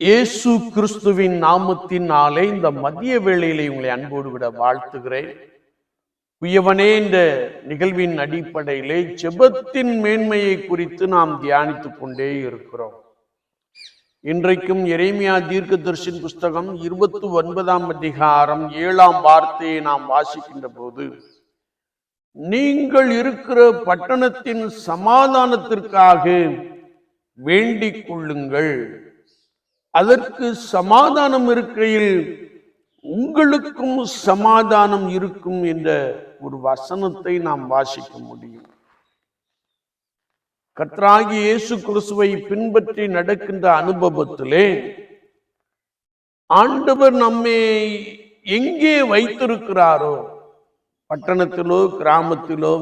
இயேசு கிறிஸ்துவின் நாமத்தினாலே இந்த மதிய வேளையிலே உங்களை அன்போடு விட வாழ்த்துகிறேன். குயவனே இந்த நிகழ்வின் அடிப்படையிலே ஜெபத்தின் மேன்மையை குறித்து நாம் தியானித்துக் கொண்டே இருக்கிறோம். இன்றைக்கும் எரேமியா தீர்க்கதரிசின் புஸ்தகம் இருபத்தி ஒன்பதாம் அதிகாரம் ஏழாம் வார்த்தையை நாம் வாசிக்கின்ற போது நீங்கள் இருக்கிற பட்டணத்தின் சமாதானத்திற்காக வேண்டிக் கொள்ளுங்கள். அதற்கு சமாதானம் இருக்கையில் உங்களுக்கும் சமாதானம் இருக்கும் என்ற ஒரு வசனத்தை நாம் வாசிக்க முடியும். கத்ராகி இயேசு கிறிஸ்துவை பின்பற்றி நடக்கின்ற அனுபவத்திலே ஆண்டவர் நம்மை எங்கே வைத்திருக்கிறாரோ பட்டணத்திலோ கிராமத்திலோ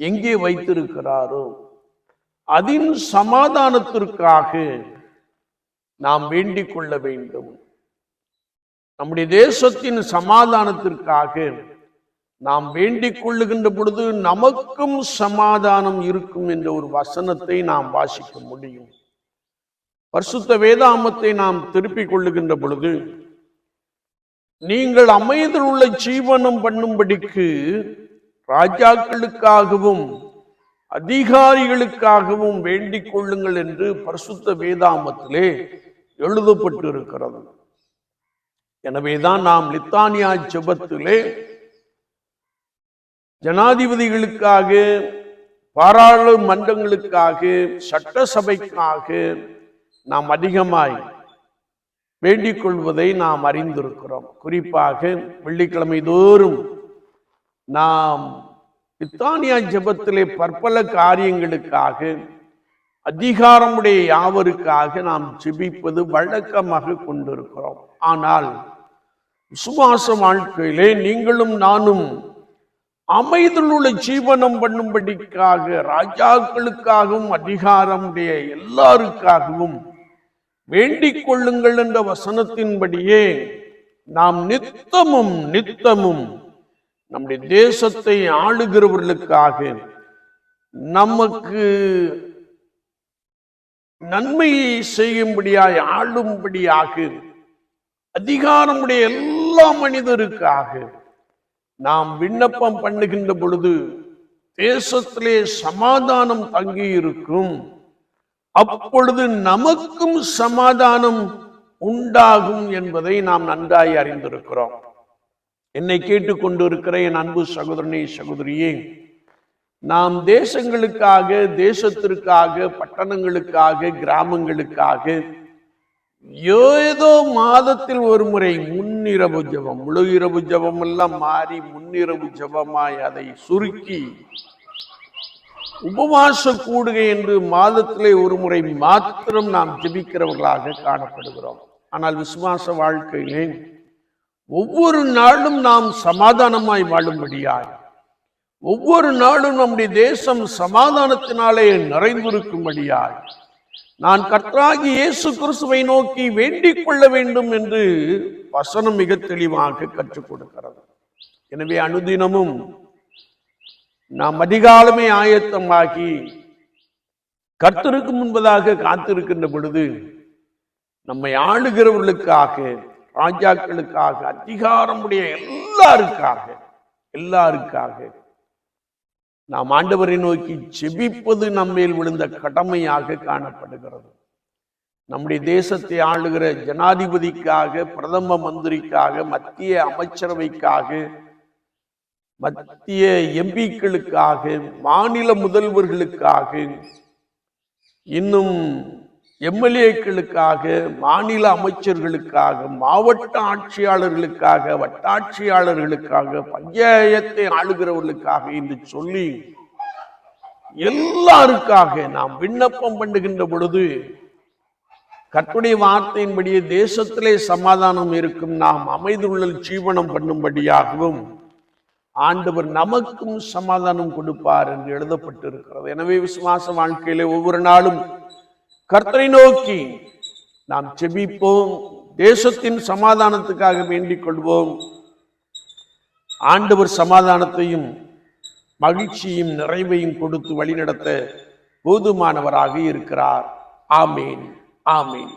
எங்கே வைத்திருக்கிறாரோ அதன் சமாதானத்திற்காக நாம் வேண்டிக் கொள்ள வேண்டும். நம்முடைய தேசத்தின் சமாதானத்திற்காக நாம் வேண்டிக் கொள்ளுகின்ற பொழுது நமக்கும் சமாதானம் இருக்கும் என்ற ஒரு வசனத்தை நாம் வாசிக்க முடியும். பரிசுத்த வேதாமத்தை நாம் திருப்பிக் கொள்ளுகின்ற பொழுது நீங்கள் அமைதில் உள்ள ஜீவனம் பண்ணும்படிக்கு ராஜாக்களுக்காகவும் அதிகாரிகளுக்காகவும் வேண்டிக் கொள்ளுங்கள் என்று பரிசுத்த வேதாமத்திலே எழுதப்பட்டு இருக்கிறது எனவேதான் நாம் லித்தானியா செபத்திலே ஜனாதிபதிகளுக்காக பாராளுமன்றங்களுக்காக சட்டசபைக்காக நாம் அதிகமாய் வேண்டிக் கொள்வதை நாம் அறிந்திருக்கிறோம். குறிப்பாக வெள்ளிக்கிழமை தோறும் நாம் பித்தானியா ஜபத்திலே பற்பல காரியங்களுக்காக அதிகாரமுடைய யாவருக்காக நாம் ஜெபிப்பது வழக்கமாக கொண்டிருக்கிறோம். ஆனால் விசுவாச வாழ்க்கையிலே நீங்களும் நானும் அமைதியில் உள்ள ஜீவனம் பண்ணும்படிக்காக ராஜாக்களுக்காகவும் அதிகாரமுடைய எல்லாருக்காகவும் வேண்டிக் கொள்ளுங்கள் என்ற வசனத்தின்படியே நாம் நித்தமும் நித்தமும் நம்முடைய தேசத்தை ஆளுகிறவர்களுக்காக நமக்கு நன்மையை செய்யும்படியாய் ஆளும்படியாக. அதிகாரமுடைய எல்லா மனிதருக்காக நாம் விண்ணப்பம் பண்ணுகின்ற பொழுது தேசத்திலே சமாதானம் தங்கி இருக்கும் அப்பொழுது நமக்கும் சமாதானம் உண்டாகும் என்பதை நாம் நன்றாய் அறிந்திருக்கிறோம். என்னை கேட்டுக்கொண்டிருக்கிற என் அன்பு சகோதரனே சகோதரியே நாம் தேசங்களுக்காக தேசத்திற்காக பட்டணங்களுக்காக கிராமங்களுக்காக ஏதோ மாதத்தில் ஒரு முறை முன்னிரவு ஜபம் முழு இரவு ஜபம் எல்லாம் மாறி முன்னிரவு ஜபமாய் அதை சுருக்கி உபவாச கூடுகை என்று மாதத்திலே ஒரு முறை மாத்திரம் நாம் ஜெபிக்கிறவர்களாக காணப்படுகிறோம். ஆனால் விசுவாச வாழ்க்கையிலே ஒவ்வொரு நாளும் நாம் சமாதானமாய் வாழும்படியாய் ஒவ்வொரு நாளும் நம்முடைய தேசம் சமாதானத்தினாலே நிறைந்திருக்கும்படியாய். நான் கற்றாகி இயேசு கிறிஸ்துவை நோக்கி வேண்டிக் கொள்ள வேண்டும் என்று வசனம் மிக தெளிவாக கற்றுக் கொடுக்கிறது. எனவே அனுதினமும் நாம் அதிகாலமே ஆயத்தமாகி கர்த்தருக்கு முன்பதாக காத்திருக்கின்ற பொழுது நம்மை ஆளுகிறவர்களுக்காக ராஜாக்களுக்காக அதிகாரமுடைய எல்லாருக்காக எல்லாருக்காக நாம் ஆண்டவரை நோக்கி ஜெபிப்பது நம்மேல் விழுந்த கடமையாக காணப்படுகிறது. நம்முடைய தேசத்தை ஆளுகிற ஜனாதிபதிக்காக பிரதம மந்திரிக்காக மத்திய அமைச்சரவைக்காக மத்திய எம்பிக்களுக்காக மாநில முதல்வர்களுக்காக இன்னும் எம்எல்ஏக்களுக்காக மாநில அமைச்சர்களுக்காக மாவட்ட ஆட்சியாளர்களுக்காக வட்டாட்சியாளர்களுக்காக பஞ்சாயத்தை ஆளுகிறவர்களுக்காக என்று சொல்லி எல்லாருக்காக நாம் விண்ணப்பம் பண்ணுகின்ற பொழுது கற்புடைய வார்த்தையின்படியே தேசத்திலே சமாதானம் இருக்கும் நாம் அமைதியுள்ள ஜீவனம் பண்ணும்படியாகவும் ஆண்டவர் நமக்கும் சமாதானம் கொடுப்பார் என்று எழுதப்பட்டிருக்கிறது. எனவே விசுவாச வாழ்க்கையிலே ஒவ்வொரு நாளும் கர்த்தரை நோக்கி நாம் செபிப்போம். தேசத்தின் சமாதானத்துக்காக வேண்டிக் கொள்வோம். ஆண்டவர் சமாதானத்தையும் மகிழ்ச்சியும் நிறைவையும் கொடுத்து வழிநடத்த போதுமானவராக இருக்கிறார். ஆமேன். ஆமேன்.